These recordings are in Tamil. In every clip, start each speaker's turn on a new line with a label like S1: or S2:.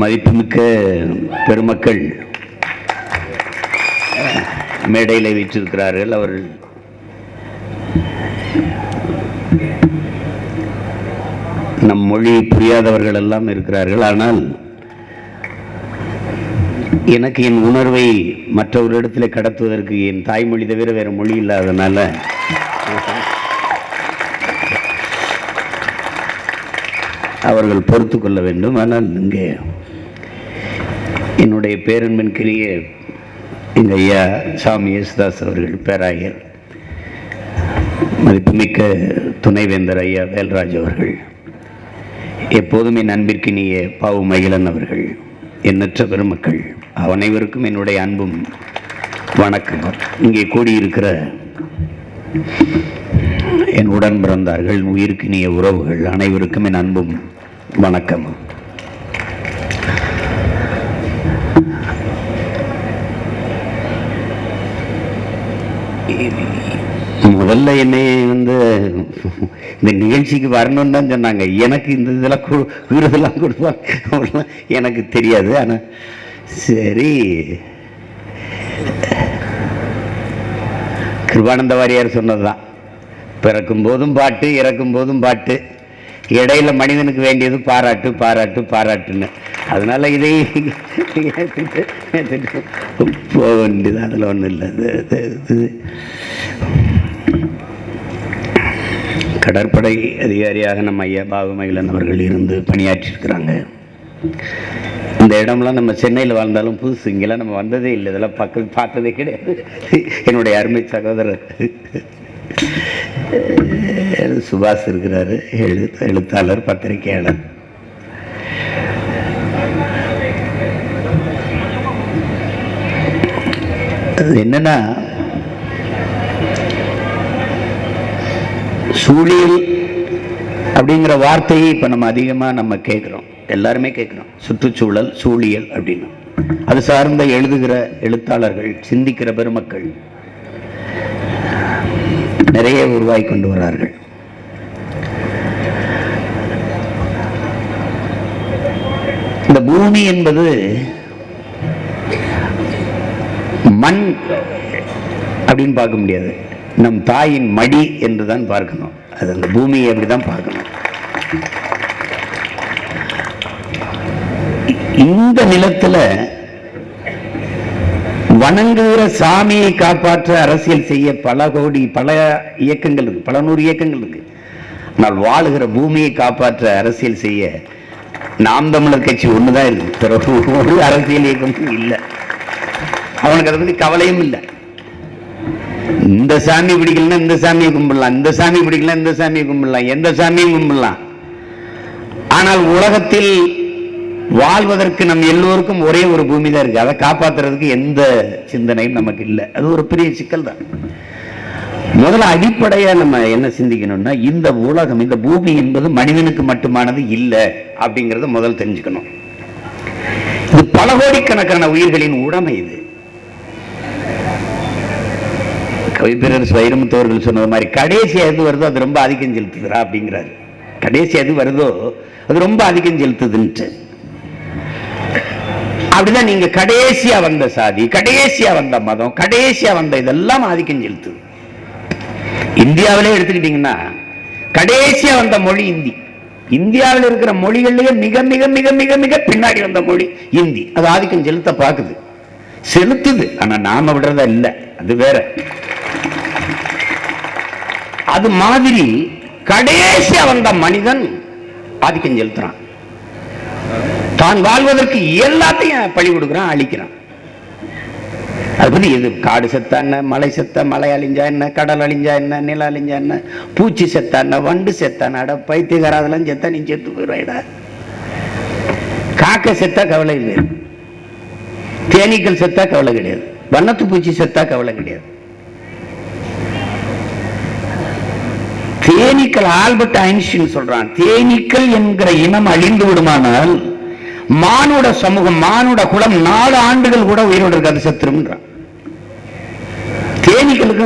S1: மதிப்புமிக்க பெருமக்கள் மேடையில் வீற்றிருக்கிறார்கள். அவர்கள் நம் மொழி புரியாதவர்கள் எல்லாம் இருக்கிறார்கள். ஆனால் எனக்கு என் உணர்வை மற்றவரிடத்தில் கடத்துவதற்கு என் தாய்மொழி தவிர வேறு மொழி இல்லாதனால அவர்கள் பொறுத்து கொள்ள வேண்டும். ஆனால் இங்கே என்னுடைய பேரன்பின் கிரிய இந்த ஐயா சாமி யேசுதாஸ் அவர்கள் பேராயர். மதிப்புமிக்க துணைவேந்தர் ஐயா வேல்ராஜ் அவர்கள். எப்போதும் என் அன்பிற்கினிய பாவு மகிழன் அவர்கள் எண்ணற்ற பெருமக்கள் அனைவருக்கும் என்னுடைய அன்பும் வணக்கம். இங்கே கூடியிருக்கிற என் உடன் பிறந்தார்கள் உயிருக்கினிய உறவுகள் அனைவருக்கும் என் அன்பும் வணக்கம் முதல்ல என்னை வந்து இந்த நிகழ்ச்சிக்கு வரணும்னு தான் சொன்னாங்க. எனக்கு இந்த இதெல்லாம் கு- விருதெல்லாம் கொடுப்பாங்க. எனக்கு தெரியாது. ஆனால் சரி. கிருபானந்த வாரியார் சொன்னதுதான். பிறக்கும் போதும் பாட்டு இறக்கும் போதும் பாட்டு. இடையில மனிதனுக்கு வேண்டியது பாராட்டு பாராட்டு பாராட்டுன்னு. அதனால இதை ஏற்றுட்டு போக வேண்டியது அதில் ஒன்றும் இல்லை. இது- இது கடற்படை அதிகாரியாக நம்ம ஐயா பாகுமகிலன் அவர்கள் இருந்து பணியாற்றியிருக்கிறாங்க. இந்த இடம்லாம் நம்ம சென்னையில் வாழ்ந்தாலும் புதுசு. இங்கெல்லாம் நம்ம வந்ததே இல்லை. இதெல்லாம் பக்கம் பார்த்ததே கிடையாது. என்னுடைய அருமை சகோதரர். சுபாஷ் இருக்கிறாரு. எழு எழுத்தாளர் பத்திரிகையாளர். அது என்னன்னா சூழியல் அப்படிங்கிற வார்த்தையை இப்போ நம்ம அதிகமாக நம்ம கேட்குறோம் எல்லாருமே கேட்குறோம் சுற்றுச்சூழல் சூழியல் அப்படின்னு. அது சார்ந்த எழுதுகிற எழுத்தாளர்கள் சிந்திக்கிற பெருமக்கள் நிறைய உருவாகி கொண்டு வரார்கள் இந்த பூமி என்பது மண் அப்படின்னு பார்க்க முடியாது. நம் தாயின் மடி என்று தான் பார்க்கணும். அது அந்த பூமியை அப்படி தான் பார்க்கணும். இந்த நிலத்துல வணங்குகிற சாமியை காப்பாற்ற அரசியல் செய்ய பல கோடி பல இயக்கங்கள் இருக்கு பல நூறு இயக்கங்கள் இருக்கு. ஆனால் வாழுகிற பூமியை காப்பாற்ற அரசியல் செய்ய நாம் தமிழர் கட்சி ஒண்ணுதான் இருக்கு. பிறகு ஒரு அரசியல் இயக்கமும் இல்லை. அவனுக்கு அதை பத்தி கவலையும் இல்லை. இந்த சாமி பிடிக்கலன்னா இந்த சாமியை கும்பிடலாம் இந்த சாமி பிடிக்கல இந்த சாமியை கும்பிடலாம் எந்த சாமியும் கும்பிடலாம். ஆனால் உலகத்தில் வாழ்வதற்கு நம் எல்லோருக்கும் ஒரே ஒரு பூமி தான் இருக்கு. அதை காப்பாத்துறதுக்கு எந்த சிந்தனையும் நமக்கு இல்லை. அது ஒரு பெரிய சிக்கல் தான் முதல்ல அடிப்படையா நம்ம என்ன சிந்திக்கணும்னா இந்த உலகம் இந்த பூமி என்பது மனிதனுக்கு மட்டுமானது இல்லை அப்படிங்கறத முதல் தெரிஞ்சுக்கணும். இது பல கோடிக்கணக்கான உயிர்களின் உடைமை இது. கவிப்பேரரசு வைரமுத்து அவர்கள் சொன்னது மாதிரி கடைசி எது வருதோ அது ரொம்ப ஆதிக்கம் செலுத்துதுரா அப்படிங்கிறாரு. கடைசி எது வருதோ அது ரொம்ப ஆதிக்கம் செலுத்துதுன்ட்டு. அப்படிதான் நீங்க கடைசியா வந்த சாதி கடைசியா வந்த மதம் கடைசியா வந்த இதெல்லாம் ஆதிக்கம் செலுத்துது. இந்தியாவிலே எடுத்துக்கிட்டீங்கன்னா கடைசியா வந்த மொழி இந்தி. இந்தியாவில் இருக்கிற மொழிகள்லயே மிக மிக மிக மிக மிக பின்னாடி வந்த மொழி இந்தி. அது ஆதிக்கம் செலுத்த பார்க்குது செலுத்துது ஆனா நாம விடுறதா இல்ல. அது வேற. அது மாதிரி கடைசியா வந்த மனிதன் ஆதிக்கம் செலுத்துறான். தான் வாழ்வதற்கு எல்லாத்தையும் பழி கொடுக்குறான் அழிக்கிறான். அது பத்தி எது காடு செத்தா என்ன மலை செத்த மலை அழிஞ்சா என்ன கடல் அழிஞ்சா என்ன நில அழிஞ்சா என்ன பூச்சி செத்தா என்ன வண்டு செத்தா என்ன அட அதெல்லாம் செத்தா நீ செத்து போயிடுவாடா காக்க செத்தா கவலை இல்லை தேனீக்கள் செத்தா கவலை கிடையாது. வண்ணத்து பூச்சி செத்தா கவலை கிடையாது. தேனீக்கள் ஆல்பர்ட் ஐன்ஸ்டின் சொல்றான் தேனீக்கள் என்கிற இனம் அழிந்து விடுமானால் மானுட சமூகம் மானுட குலம் நாலு ஆண்டுகள் கூட உயிரோடு இருக்காது செத்துரும்ன்றான் தேனீக்களுக்கு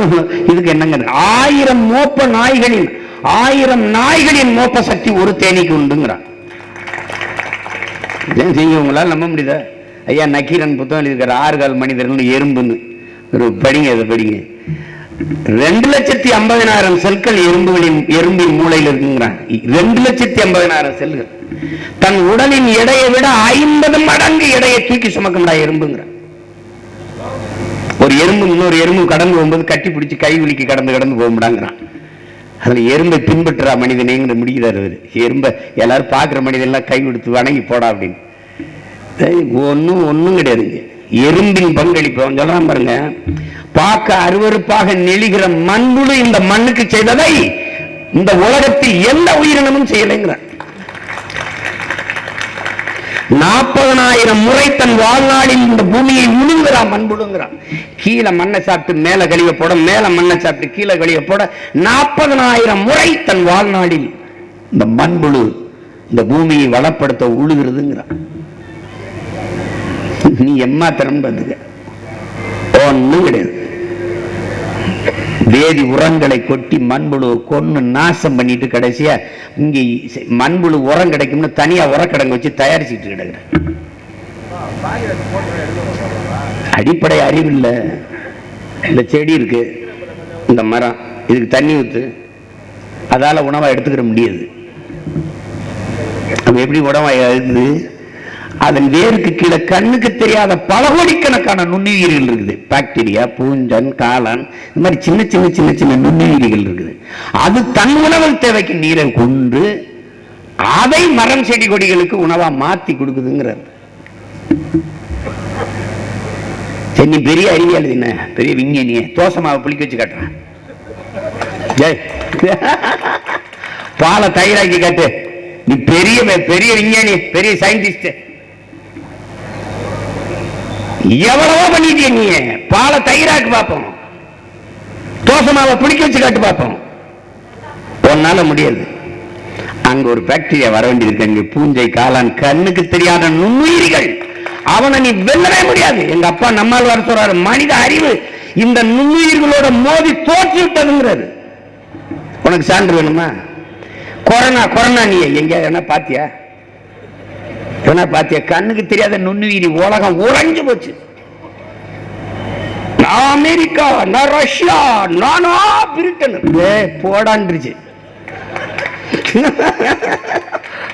S1: இதுக்கு என்னங்க? ஆயிரம் மோப்ப நாய்களின் ஆயிரம் நாய்களின் மோப்ப சக்தி ஒரு தேனிக்கு உண்டுங்கிறான். செய்யவங்களால் செய்ய நம்ப முடியுதா? ஐயா நக்கீரன் புத்தகம் எழுதியிருக்கிற ஆறு கால் மனிதர்கள் எறும்புன்னு. ஒரு படிங்க அதை படிங்க. ரெண்டு லட்சத்தி ஐம்பதினாயிரம் செல்கள் எறும்புகளின் எறும்பின் மூளையில் இருக்குங்கிறாங்க. ரெண்டு லட்சத்தி ஐம்பதினாயிரம் செல்கள். தன் உடலின் எடையை விட ஐம்பது மடங்கு எடையை தூக்கி சுமக்கும்டா எறும்புங்கிற. ஒரு எறும்பு இன்னொரு எறும்பு கடந்து போகும்போது கட்டி பிடிச்சி கை வலிக்கு கடந்து கடந்து போக போகும்டாங்கிறான். அதுல எறும்பை பின்பற்றுறா மனிதனேங்கிற முடிக்கிறார் அவரு எறும்பை எல்லாரும் பார்க்குற மனிதெல்லாம் கை கொடுத்து வணங்கி போடா அப்படின்னு. ஒன்றும் ஒன்றும் கிடையாதுங்க. எறும்பின் பங்களிப்பு அவன் சொல்றான் பாருங்க பார்க்க அருவருப்பாக நெளிகிற மண்புழு இந்த மண்ணுக்கு செய்ததை இந்த உலகத்தில் எந்த உயிரினமும் செய்யலைங்கிறான் நாற்பதனாயிரம் முறை தன் வாழ்நாளில் இந்த பூமியை உழுங்குறான் மண்புழுங்கிறான் கீழே மண்ணை சாப்பிட்டு மேல கழிய போட மேல மண்ணை சாப்பிட்டு கீழே கழிய போட நாற்பதனாயிரம் முறை தன் வாழ்நாளில் இந்த மண்புழு இந்த பூமியை வளப்படுத்த உழுகிறதுங்கிறான் நீ எம்மாத்திரம் பார்த்துக்க ஒன்றும் கிடையாது. வேதி உரங்களை கொட்டி மண்புழு கொன்று நாசம் பண்ணிட்டு கடைசியா இங்க மண்புழு உரம் கிடைக்கும்னு தனியா உரக்கடங்கு வச்சு தயாரிச்சுட்டு கிடக்குறேன். அடிப்படை அறிவு இல்லை. இந்த செடி இருக்கு இந்த மரம் இதுக்கு தண்ணி ஊத்து அதால உணவை எடுத்துக்கிற முடியாது. அப்ப எப்படி உணவை எழுது அதன் வேருக்கு கீழே கண்ணுக்கு தெரியாத பல கோடிக்கணக்கான நுண்ணுயிரிகள் இருக்குது. பாக்டீரியா பூஞ்சன் காளான் இந்த மாதிரி சின்ன சின்ன சின்ன சின்ன நுண்ணுயிரிகள் இருக்குது. அது தன் உணவு தேவைக்கு நீரை கொண்டு அதை மரம் செடி கொடிகளுக்கு உணவா மாத்தி கொடுக்குதுங்கிறார். சரி நீ பெரிய அறிவியல் என்ன? பெரிய விஞ்ஞானிய. தோசை மாவை புளிக்க வச்சு காட்டுறேன். ஜெய் பாலை தயிராக்கி காட்டு. நீ பெரிய பெரிய விஞ்ஞானி பெரிய சயின்டிஸ்ட் எவ்வளவோ பண்ணிட்டே நீ பாலை தயிராக்கு பார்ப்போம் தோசமாவை பிடிக்க வச்சு காட்டு பார்ப்போம் உன்னால முடியாது. அங்க ஒரு பாக்டீரியா வர வேண்டியிருக்கு அங்க பூஞ்சை காளான் கண்ணுக்கு தெரியாத நுண்ணுயிரிகள். அவனை நீ வெல்லவே முடியாது. எங்க அப்பா நம்மால் வர சொல்றாரு மனித அறிவு இந்த நுண்ணுயிர்களோட மோதி தோற்று விட்டதுங்கிறது. உனக்கு சான்று வேணுமா? கொரோனா கொரோனா நீ எங்க என்ன பாத்தியா? ஏன்னா பாத்திய கண்ணுக்கு தெரியாத நுண்ணுயிரி உலகம் உறைஞ்சு போச்சு. நான் அமெரிக்கா நான் ரஷ்யா நானா பிரிட்டன். ஏய், போடான்றுச்சு.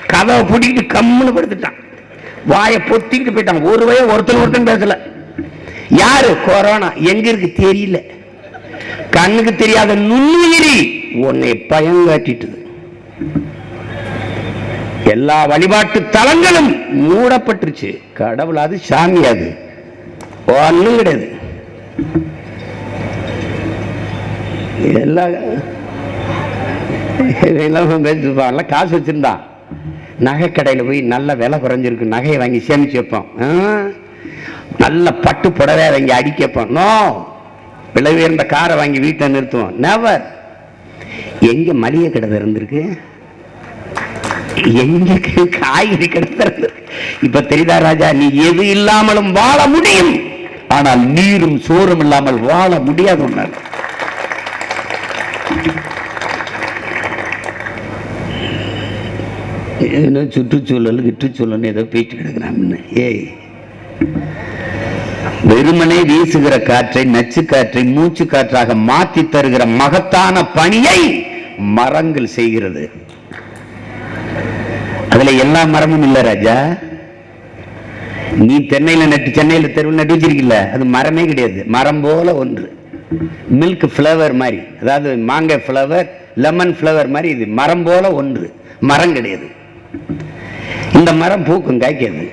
S1: கதவை பிடிக்கிட்டு கம்முன்னு படுத்துட்டான். வாயை பொத்திக்கிட்டு போயிட்டான். ஒரு வய ஒருத்தன் ஒருத்தன் பேசல. யாரு? கொரோனா. எங்க இருக்கு? தெரியல. கண்ணுக்கு தெரியாத நுண்ணுயிரி உன்னை பயங்காட்டிட்டது எல்லா வழிபாட்டு தலங்களும் மூடப்பட்டுருச்சு. கடவுள் அது சாமி அது. ஒன்றும் கிடையாது. எல்லாம் பேசிருப்பான் காசு வச்சுருந்தான் நகை கடையில் போய் நல்ல விலை குறைஞ்சிருக்கு. நகையை வாங்கி சேமிச்சு வைப்போம். ஆ? நல்ல பட்டு புடவை வாங்கி அடிக்க வைப்போம். நோ. விலை உயர்ந்த காரை வாங்கி வீட்டில் நிறுத்துவோம். நெவர் எங்கே மளிகை கடை இருந்திருக்கு எங்களுக்கு காய்கறி கிடைத்தது இப்ப தெரியுதா ராஜா நீ எது இல்லாமலும் வாழ முடியும். ஆனால் நீரும் சோறும் இல்லாமல் வாழ முடியாது ஒன்றால் ஏதோ சுற்றுச்சூழல் கிட்டுச்சூழல் ஏதோ பேச்சு கிடக்குறான்னு ஏய். வெறுமனை வீசுகிற காற்றை நச்சு காற்றை மூச்சு காற்றாக மாத்தி தருகிற மகத்தான பணியை மரங்கள் செய்கிறது. அதுல எல்லா மரமும் இல்ல ராஜா. நீ தென்னையில நட்டு சென்னையில தெருவில் நட்டு வச்சிருக்கல அது மரமே கிடையாது. மரம் போல ஒன்று. மில்க் ஃப்ளவர் மாதிரி. அதாவது மாங்காய் ஃப்ளவர் லெமன் ஃப்ளவர் மாதிரி இது. மரம் போல ஒன்று. மரம் கிடையாது. இந்த மரம் பூக்கும் காய்க்காது.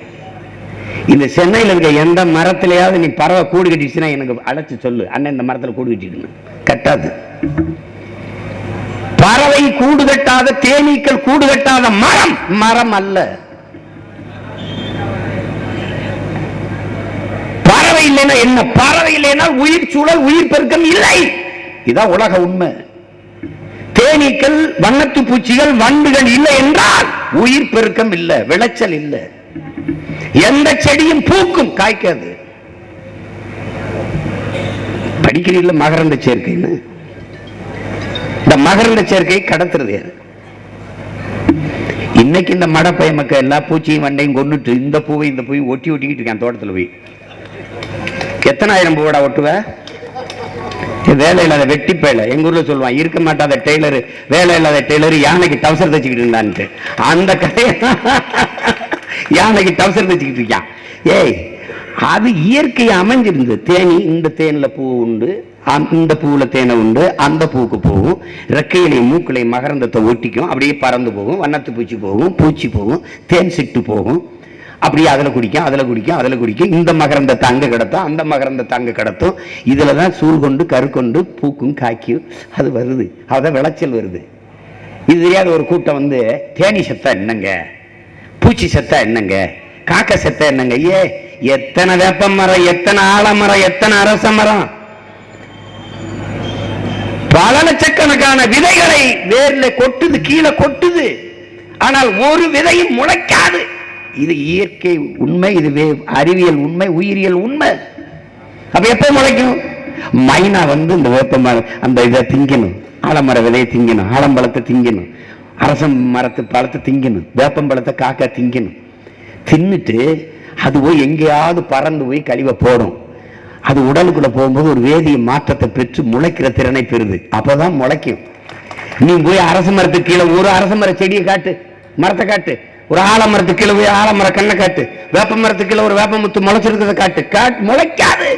S1: இந்த சென்னையில் இருக்க எந்த மரத்திலேயாவது நீ பறவை கூடு கட்டிச்சுன்னா எனக்கு அழைச்சி சொல்லு. அண்ணன் இந்த மரத்தில் கூடு கட்டிக்கணும் கட்டாது. பறவை கூடு கட்டாத தேனீக்கள் கூடு கட்டாத மரம். மரம் அல்ல. பறவை இல்லைன்னா என்ன? பறவை இல்லைன்னா உயிர் சூழல் உயிர் பெருக்கம் இல்லை. இதான் உலக உண்மை. தேனீக்கள் வண்ணத்து பூச்சிகள் வண்டுகள் இல்லை என்றால் உயிர் பெருக்கம் இல்லை விளைச்சல் இல்லை. எந்த செடியும் பூக்கும் காய்க்காது. படிக்கிறீங்கள மகரந்த சேர்க்கைன்னு இந்த மகரந்த சேர்க்கை கடத்துறது யாரு இன்னைக்கு இந்த மட பைய மக்கள் எல்லா பூச்சியும் வண்டையும் கொண்டுட்டு இந்த பூவை இந்த பூவை ஒட்டி ஒட்டிக்கிட்டு இருக்கேன் தோட்டத்துல போய். எத்தனை ஆயிரம் பூவோட ஒட்டுவ? வேலை இல்லாத வெட்டி பேல எங்க ஊர்ல சொல்லுவான் இருக்க மாட்டாத டெய்லர் வேலை இல்லாத டெய்லர் யானைக்கு டவுசர் தச்சுக்கிட்டு இருந்தான்ட்டு. அந்த கதையை யானைக்கு டவுசர் தச்சுக்கிட்டு இருக்கான். ஏய் அது இயற்கை அமைஞ்சிருந்தது. தேனி இந்த தேன்ல பூ உண்டு. அந்த- பூவில் தேனை உண்டு அந்த பூவுக்கு போகும். ரெக்கையிலையும் மூக்கிலையும் மகரந்தத்தை ஒட்டிக்கும். அப்படியே பறந்து போகும். வண்ணத்து பூச்சி போகும் பூச்சி போகும் தேன் சிட்டு போகும். அப்படியே அதில் குடிக்கும் அதில் குடிக்கும் அதில் குடிக்கும். இந்த மகரந்தத்தை அங்கே கிடத்தும் அந்த மகரந்தத்தை அங்கே கிடத்தும். இதில் தான் சூழ் கொண்டு கருக்கொண்டு பூக்கும் காய்க்கும். அது வருது. அதான் விளைச்சல் வருது. இது தெரியாத ஒரு கூட்டம் வந்து தேனி செத்தா என்னங்க? பூச்சி செத்தா என்னங்க? காக்கா செத்தா என்னங்க? ஏ எத்தனை வேப்ப மரம் எத்தனை ஆலமரம் எத்தனை அரச மரம் பல லட்சக்கணக்கான விதைகளை வேர்ல கொட்டுது கீழே கொட்டுது. ஆனால் ஒரு விதையும் முளைக்காது. இது இயற்கை உண்மை இது வே- அறிவியல் உண்மை உயிரியல் உண்மை. அப்ப எப்ப முளைக்கும்? மைனா வந்து இந்த வேப்பமரம் அந்த இதை திங்கணும். ஆலமர விதையை திங்கணும் ஆலம்பழத்தை திங்கணும். அரசம் மரத்து பழத்தை திங்கணும் வேப்பம்பழத்தை காக்கா திங்கணும். தின்னுட்டு அது போய் எங்கேயாவது பறந்து போய் கழிவை போடும். அது உடலுக்குள்ள போகும்போது ஒரு வேதிய மாற்றத்தை பெற்று முளைக்கிற திறனை பெறுது. அப்பதான் முளைக்கும். நீ போய் அரச மரத்துக்கு கீழே ஒரு அரச மர செடியை காட்டு மரத்தை காட்டு. ஒரு ஆலமரத்துக்கு கீழே போய் ஆலமர கண்ணை காட்டு. வேப்ப மரத்துக்கு கீழே ஒரு வேப்ப முத்து முளைச்சிருக்கிறத காட்டு. காட்டு முளைக்காது.